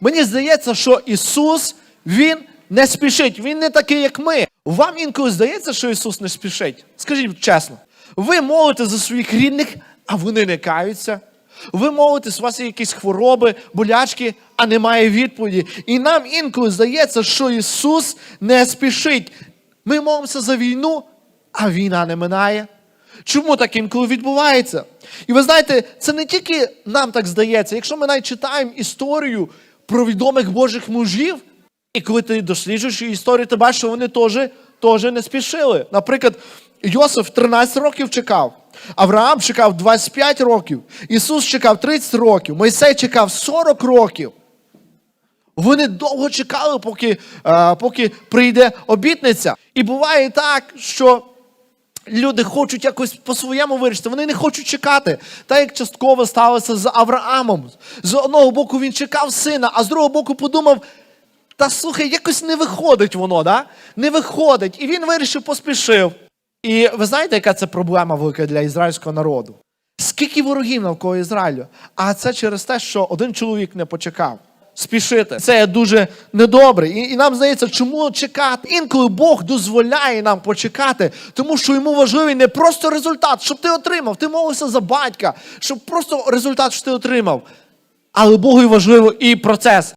Мені здається, що Ісус, Він не спішить. Він не такий, як ми. Вам інколи здається, що Ісус не спішить. Скажіть чесно, ви молите за своїх рідних, а вони не каються. Ви молитесь, у вас є якісь хвороби, болячки, а немає відповіді. І нам інколи здається, що Ісус не спішить. Ми молимося за війну, а війна не минає. Чому так інколи відбувається? І ви знаєте, це не тільки нам так здається. Якщо ми навіть читаємо історію про відомих Божих мужів, і коли ти досліджуєш історію, ти бачиш, що вони теж, теж не спішили. Наприклад, Йосиф 13 років чекав, Авраам чекав 25 років, Ісус чекав 30 років, Мойсей чекав 40 років. Вони довго чекали, поки, е, поки прийде обітниця. І буває так, що люди хочуть якось по-своєму вирішити. Вони не хочуть чекати. Так як частково сталося з Авраамом. З одного боку він чекав сина, а з другого боку подумав. Та слухай, якось не виходить воно, да? Не виходить. І він вирішив, поспішив. І ви знаєте, яка це проблема велика для ізраїльського народу? Скільки ворогів навколо Ізраїлю? А це через те, що один чоловік не почекав. Спішити. Це дуже недобре. І, і нам здається, чому чекати? Інколи Бог дозволяє нам почекати, тому що йому важливий не просто результат, щоб ти отримав. Ти молився за батька, щоб просто результат, що ти отримав. Але Богу важливо і процес.